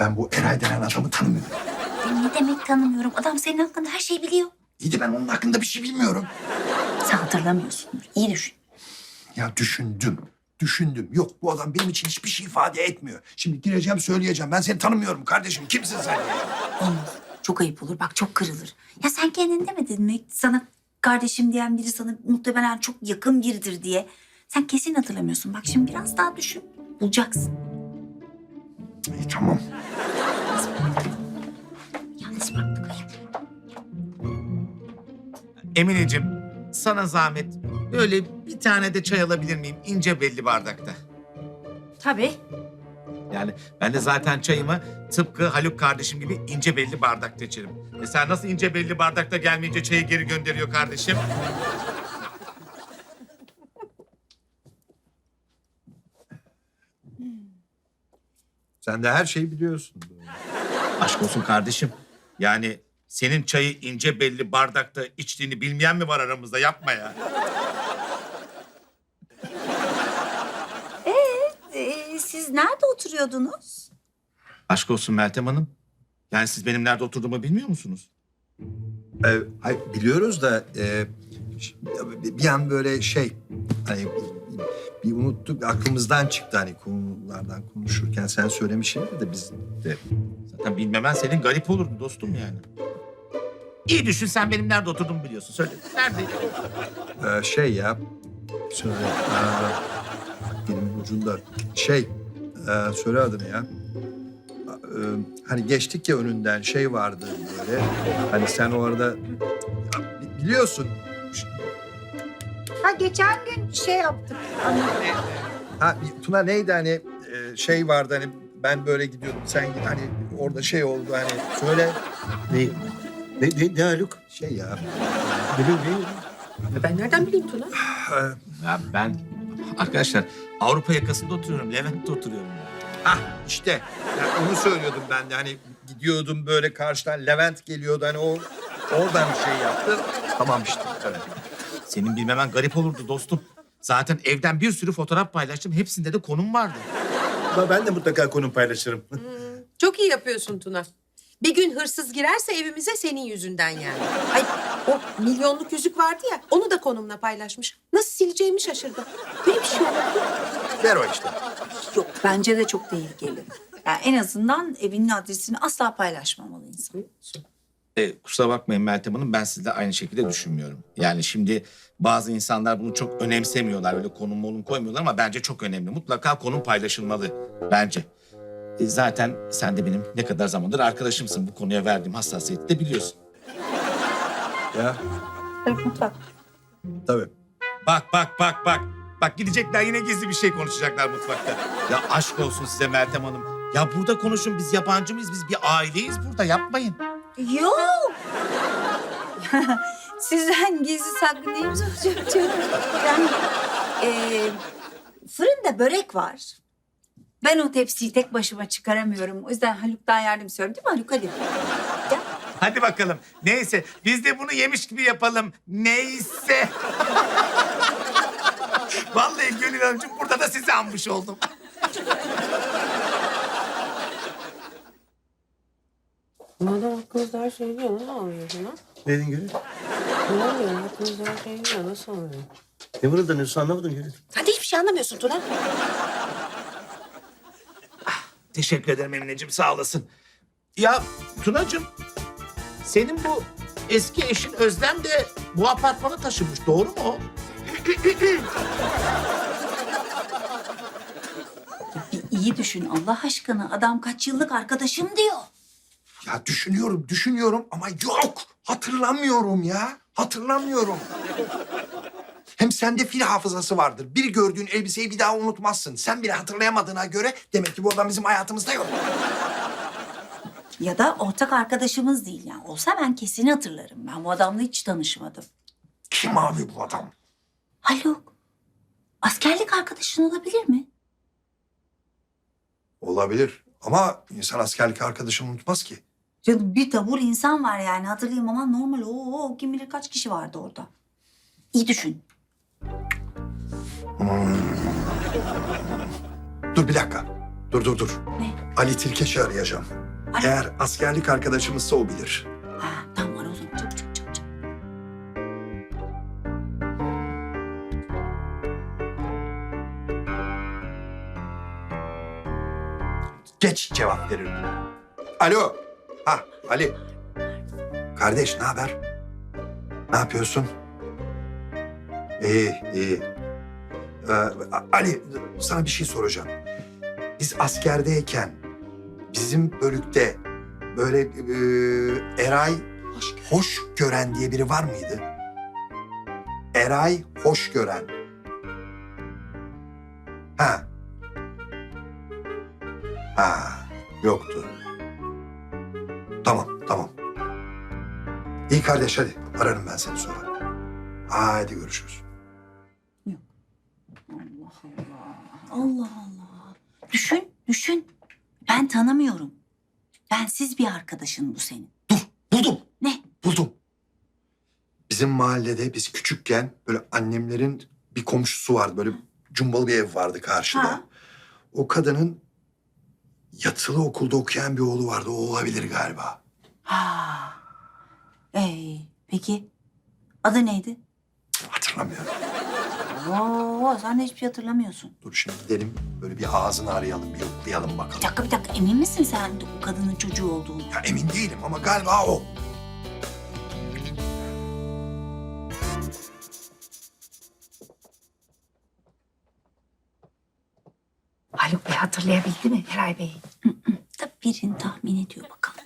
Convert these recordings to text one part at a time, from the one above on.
Ben bu Eray denen adamı tanımıyorum. Ne demek tanımıyorum. Adam senin hakkında her şeyi biliyor. İyi de ben onun hakkında bir şey bilmiyorum. Sen hatırlamıyorsundur. İyi düşün. Ya düşündüm. Düşündüm. Yok bu adam benim için hiçbir şey ifade etmiyor. Şimdi gireceğim söyleyeceğim. Ben seni tanımıyorum kardeşim. Kimsin sen? Olmaz. Çok ayıp olur. Bak çok kırılır. Ya sen kendin demedin mi? Sana kardeşim diyen biri sana muhtemelen çok yakın biridir diye. Sen kesin hatırlamıyorsun. Bak şimdi biraz daha düşün. Bulacaksın. İyi, tamam. Yalnız bıraktık. Emineciğim sana zahmet böyle bir tane de çay alabilir miyim ince belli bardakta. Tabii. Yani ben de zaten çayımı tıpkı Haluk kardeşim gibi ince belli bardakta içerim. E sen nasıl ince belli bardakta gelmeyince çayı geri gönderiyor kardeşim? Sen de her şeyi biliyorsun. Aşk olsun kardeşim. Yani senin çayı ince belli bardakta içtiğini bilmeyen mi var aramızda? Yapma ya. Ee, siz nerede oturuyordunuz? Aşk olsun Meltem Hanım. Yani siz benim nerede oturduğumu bilmiyor musunuz? Ee, hayır, biliyoruz da e, ş- bir an böyle şey hani bir, unuttuk aklımızdan çıktı hani konulardan konuşurken sen söylemişsin de biz de Zaten bilmemen senin garip olurdu dostum yani. İyi düşün sen benim nerede oturduğumu biliyorsun. Söyle. Nerede? Ee, şey ya söyle dilimin ucunda şey e, söyle adını ya Ee, hani geçtik ya önünden şey vardı böyle hani sen ya, bi- biliyorsun Ha geçen gün şey yaptık. Ha Tuna neydi hani e, şey vardı hani ben böyle gidiyordum sen git hani orada şey oldu hani söyle Ne? Ne, ne, ne Haluk? şey ya. Ne, ne, ne? Ben nereden bileyim Tuna? Ya ben arkadaşlar Avrupa yakasında oturuyorum. Levent'te oturuyorum. Ah işte ya onu söylüyordum ben de hani gidiyordum böyle karşıdan Levent geliyordu hani o oradan bir şey yaptı. Tamam işte evet. Senin bilmemen garip olurdu dostum. Zaten evden bir sürü fotoğraf paylaştım. Hepsinde de konum vardı. Ama Ben de mutlaka konum paylaşırım. Çok iyi yapıyorsun Tuna. Bir gün hırsız girerse evimize senin yüzünden yani. Ay o milyonluk yüzük vardı ya onu da konumla paylaşmış. Nasıl sileceğimi şaşırdım. Böyle bir şey olabilir mi? Ver o işte. Yok bence de çok tehlikeli. Yani en azından evinin adresini asla paylaşmamalı insan. E, kusura bakmayın Meltem Hanım ben sizle aynı şekilde düşünmüyorum. Yani şimdi bazı insanlar bunu çok önemsemiyorlar. Böyle konum monum koymuyorlar ama bence çok önemli. Mutlaka konum paylaşılmalı bence. E, zaten sen de benim ne kadar zamandır arkadaşımsın. Bu konuya verdiğim hassasiyeti de biliyorsun. Ya Evet mutfak. tabii. Bak bak bak bak. Bak gidecekler yine gizli bir şey konuşacaklar mutfakta. Ya aşk olsun size Meltem Hanım. Ya burada konuşun biz yabancı mıyız? Biz bir aileyiz burada yapmayın. Yok. Sizden gizli saklı neyimiz olacak canım? Yani eee, fırında börek var. Ben o tepsiyi tek başıma çıkaramıyorum. O yüzden Haluk'tan yardım istiyorum değil mi Haluk? Hadi. Hadi bakalım. Neyse biz de bunu yemiş gibi yapalım. Neyse. Vallahi Gönül Hanımcığım burada da sizi anmış oldum. Madem aklınızda her şey biliyor nasıl oluyor Tuna? Ne dedin Gönül? Bilmiyorum aklınızda her şey biliyor nasıl oluyor? Ne mırıldanıyorsun anlamadım Gönül. Sen de hiçbir şey anlamıyorsun Tuna. Teşekkür ederim Emineciğim sağ olasın. Ya Tunacığım senin bu eski eşin Özlem de bu apartmana taşınmış doğru mu o? Bir iyi düşün Allah aşkına. Adam kaç yıllık arkadaşım diyor. Ya düşünüyorum, düşünüyorum ama yok. Hatırlamıyorum ya. Hatırlamıyorum. Hem sende fil hafızası vardır. Bir gördüğün elbiseyi bir daha unutmazsın. Sen bile hatırlayamadığına göre demek ki bu adam bizim hayatımızda yok. Ya da ortak arkadaşımız değil yani. Olsa ben kesin hatırlarım. Ben bu adamla hiç tanışmadım. Kim abi bu adam? Haluk, askerlik arkadaşın olabilir mi? Olabilir ama insan askerlik arkadaşını unutmaz ki. Canım bir tabur insan var yani hatırlayayım ama normal. Oo, kim bilir kaç kişi vardı orada. İyi düşün. Dur bir dakika. Dur. Dur dur. Ne? Ali Tilkeç'i arayacağım. Ali- Eğer askerlik arkadaşımızsa o bilir. Ha, tamam ara o zaman. Çabuk çabuk çabuk. çabuk. Geç cevap veririm. Alo. Ha Ali. Kardeş ne haber? Ne yapıyorsun? İyi iyi. Ee, Ali sana bir şey soracağım. Biz askerdeyken bizim bölükte böyle e, Eray hoş gören diye biri var mıydı? Eray hoş gören. Ha. Ha, yoktu. İyi kardeş hadi. Ararım ben seni sonra. Hadi görüşürüz. Allah Allah. Allah Allah. Düşün, düşün. Ben tanımıyorum. Bensiz bir arkadaşın bu senin. Buldum. Ne? Buldum. Bizim mahallede biz küçükken böyle annemlerin bir komşusu vardı. Böyle cumbalı bir ev vardı karşıda. Ha. O kadının yatılı okulda okuyan bir oğlu vardı. O olabilir galiba. Ha. Ee, peki adı neydi? Hatırlamıyorum. Oo, sen de hiçbir şey hatırlamıyorsun. Dur şimdi gidelim böyle bir ağzını arayalım, bir yoklayalım Bir bakalım. dakika bir dakika emin misin sen o kadının çocuğu olduğunu? Ya emin değilim ama galiba o. Haluk Bey hatırlayabildi mi Eray Bey'i? Tabii birini tahmin ediyor bakalım.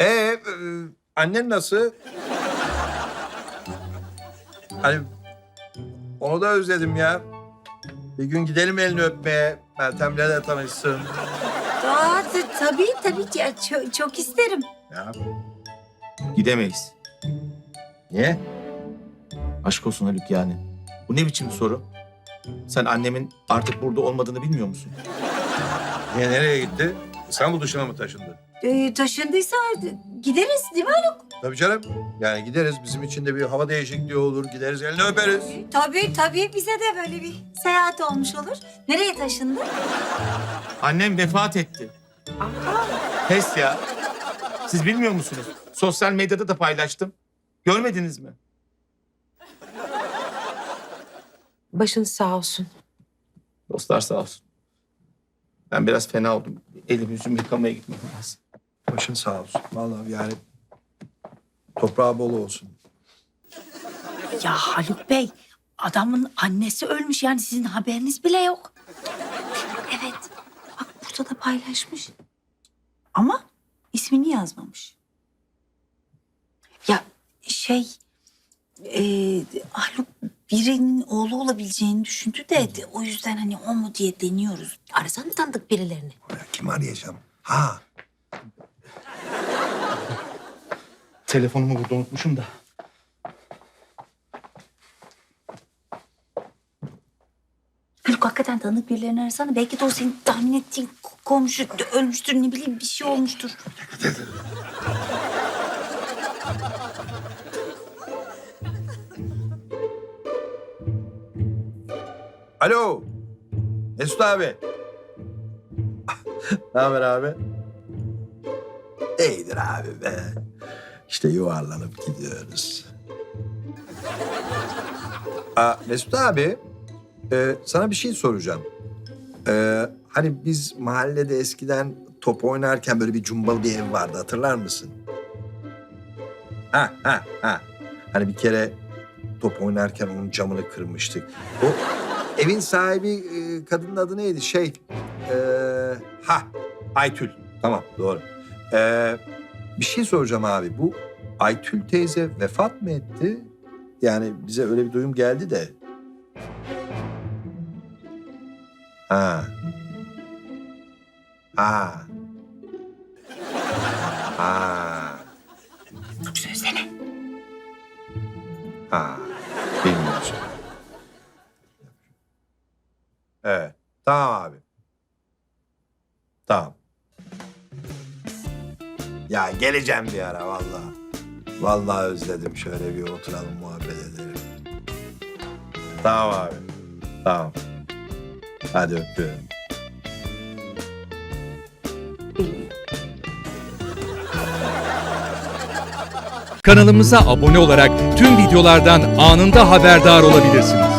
Ee, e, annen nasıl? Hani onu da özledim ya. Bir gün gidelim elini öpmeye. Meltem'le de tanışsın. Aa, t- tabii tabii ya, çok, çok isterim. Ya. Gidemeyiz. Niye? Aşk olsun Haluk yani. Bu ne biçim soru? Sen annemin artık burada olmadığını bilmiyor musun? Niye nereye gitti? İstanbul dışına mı taşındı? Ee, taşındıysa gideriz değil mi Haluk? Tabii canım. Yani gideriz. Bizim için de bir hava değişikliği olur. Gideriz elini öperiz. Tabii tabii bize de böyle bir seyahat olmuş olur. Nereye taşındı? Annem vefat etti. Pes ya. Siz bilmiyor musunuz? Sosyal medyada da paylaştım. Görmediniz mi? Başın sağ olsun. Dostlar sağ olsun. Ben biraz fena oldum. Elim yüzümü yıkamaya gitmem lazım. Başın sağ olsun. Vallahi yani toprağı bol olsun. Ya Haluk Bey adamın annesi ölmüş yani sizin haberiniz bile yok. Evet. Bak burada da paylaşmış. Ama ismini yazmamış. Ya şey... E, Haluk birinin oğlu olabileceğini düşündü de de o yüzden hani o mu diye deniyoruz. Arasana tanıdık birilerini. Ya kim arayacağım? Ha, Telefonumu burada unutmuşum da. Haluk hakikaten tanıdık birilerini arasana. Belki de o senin tahmin ettiğin ko- komşu ölmüştür ne bileyim bir şey olmuştur. Alo. Mesut abi. ne haber abi? İyidir abi be. İşte yuvarlanıp gidiyoruz. Aa, Mesut abi, e, sana bir şey soracağım. E, hani biz mahallede eskiden top oynarken böyle bir cumbalı bir ev vardı hatırlar mısın? Ha ha ha. Hani bir kere top oynarken onun camını kırmıştık. O evin sahibi e, kadının adı neydi? Şey, e, ha Aytül. Tamam doğru. E, bir şey soracağım abi. Bu Aytül teyze vefat mı etti? Yani bize öyle bir duyum geldi de. Ha. Ha. Ha. Çok söylesene. Ha. Ya geleceğim bir ara vallahi. Vallahi özledim. Şöyle bir oturalım muhabbet edelim. Tamam abi. Tamam. Hadi öpüyorum. Kanalımıza abone olarak tüm videolardan anında haberdar olabilirsiniz.